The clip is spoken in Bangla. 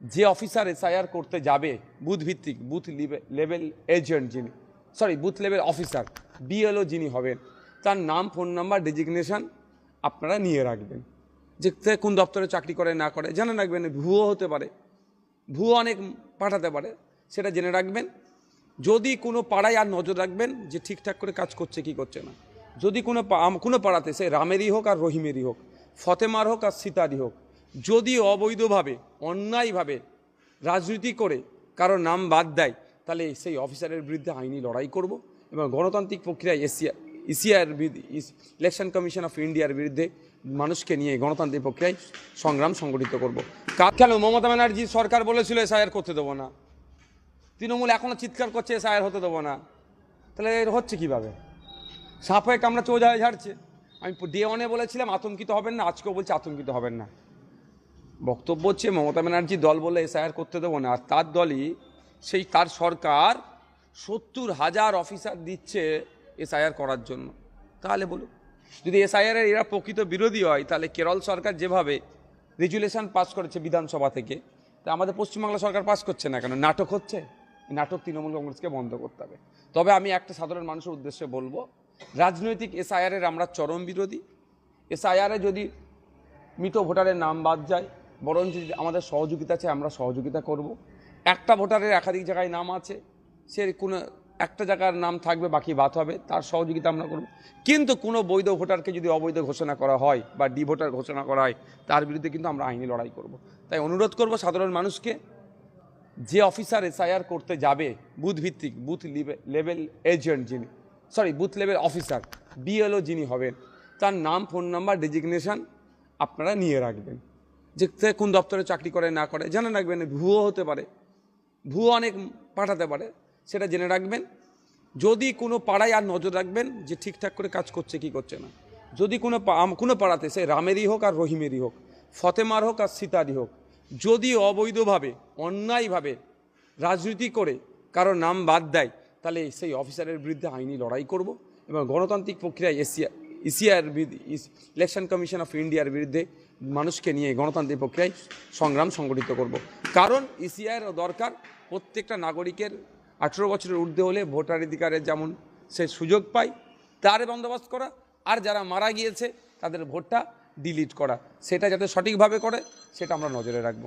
যে অফিসার এসআইআর করতে যাবে, বুথ ভিত্তিক, বুথ লেভেল এজেন্ট যিনি, sorry, booth level officer, BLO যিনি হবেন, তার নাম, ফোন নাম্বার, ডেজিগনেশন আপনারা নিয়ে রাখবেন। যে কোন দপ্তরে চাকরি করে, না করে, জেনে রাখবেন, ভুয়ো হতে পারে, ভুয়ো অনেক পাঠাতে পারে, সেটা জেনে রাখবেন। যদি কোনো পাড়ায় আর নজর রাখবেন যে ঠিকঠাক করে কাজ করছে, কি করছে না। যদি কোনো কোনো পাড়াতে সে রামেরই হোক আর রহিমেরই হোক, ফতেমার হোক আর সীতারই হোক যদি অবৈধভাবে, অন্যায়ভাবে রাজনীতি করে, কারও নাম বাদ দেয়, তাহলে সেই অফিসারের বিরুদ্ধে আইনি লড়াই করব এবং গণতান্ত্রিক প্রক্রিয়ায় এশিয়া ইসিআর ইলেকশন কমিশন অফ ইন্ডিয়ার বিরুদ্ধে মানুষকে নিয়ে গণতান্ত্রিক প্রক্রিয়ায় সংগ্রাম সংগঠিত করব। কাজ কেন মমতা ব্যানার্জি সরকার বলেছিল এসআইআর করতে দেবো না। তৃণমূল এখনও চিৎকার করছে এসআইআর হতে দেবো না। তাহলে এর হচ্ছে কীভাবে? সাপ হয়ে কামড়া চোজায় ঝাড়ছে। আমি ডে ওয়ানে বলেছিলাম, আতঙ্কিত হবেন না, আজকেও বলছি আতঙ্কিত হবেন না। বক্তব্য হচ্ছে মমতা ব্যানার্জি দল বলে এসআইআর করতে দেবো না। আর তার দলই সেই তার সরকার সত্তর হাজার অফিসার দিচ্ছে এসআইআর করার জন্য। তাহলে বলুন, যদি এসআইআরের এরা প্রকৃত বিরোধী হয়, তাহলে কেরল সরকার যেভাবে রেজুলেশন পাস করেছে বিধানসভা থেকে, তা আমাদের পশ্চিমবাংলা সরকার পাস করছে না কেন? নাটক হচ্ছে? নাটক তৃণমূল কংগ্রেসকে বন্ধ করতে হবে। তবে আমি একটা সাধারণ মানুষের উদ্দেশ্যে বলব, রাজনৈতিক এসআইআরের আমরা চরম বিরোধী। এসআইআরে যদি মৃত ভোটারের নাম বাদ যায় বরং যদি আমাদের সহযোগিতা আছে আমরা সহযোগিতা করব। একটা ভোটারের একাধিক জায়গায় নাম আছে, সে কোনো একটা জায়গার নাম থাকবে, বাকি বাদ হবে, তার সহযোগিতা আমরা করব। কিন্তু কোনো বৈধ ভোটারকে যদি অবৈধ ঘোষণা করা হয় বা ডি ভোটার ঘোষণা করা হয়, তার বিরুদ্ধে কিন্তু আমরা আইনি লড়াই করব। তাই অনুরোধ করব সাধারণ মানুষকে, যে অফিসার এসআইআর করতে যাবে, বুথ ভিত্তিক, বুথ লেভেল এজেন্ট যিনি, sorry, booth level officer BLO যিনি হবেন, তার নাম, ফোন নাম্বার, ডেজিগনেশন আপনারা নিয়ে রাখবেন। যে কোন দপ্তরে চাকরি করে, না করে, জেনে রাখবেন, ভুয়ো হতে পারে। ভুয়ো অনেক পাঠাতে পারে, সেটা জেনে রাখবেন। যদি কোনো পাড়ায় আর নজর রাখবেন যে ঠিকঠাক করে কাজ করছে, কি করছে না। যদি কোনো কোনো পাড়াতে সে রামেরই হোক আর রহিমেরই হোক, ফতেমার হোক আর সীতারই হোক, যদি অবৈধভাবে, অন্যায়ভাবে রাজনীতি করে কারও নাম বাদ দেয়, তাহলে সেই অফিসারের বিরুদ্ধে আইনি লড়াই করব এবং গণতান্ত্রিক প্রক্রিয়ায় এশিয়া ইসিআর ইলেকশন কমিশন অফ ইন্ডিয়ার বিরুদ্ধে মানুষকে নিয়ে গণতান্ত্রিক প্রক্রিয়ায় সংগ্রাম সংগঠিত করব। কারণ ইসিআইয়ের দরকার প্রত্যেকটা নাগরিকের আঠেরো বছরের ঊর্ধ্বে হলে ভোটাধিকারের যেমন সে সুযোগ পায়, তার বন্দোবস্ত করা, আর যারা মারা গিয়েছে তাদের ভোটটা ডিলিট করা। সেটা যাতে সঠিকভাবে করে, সেটা আমরা নজরে রাখব।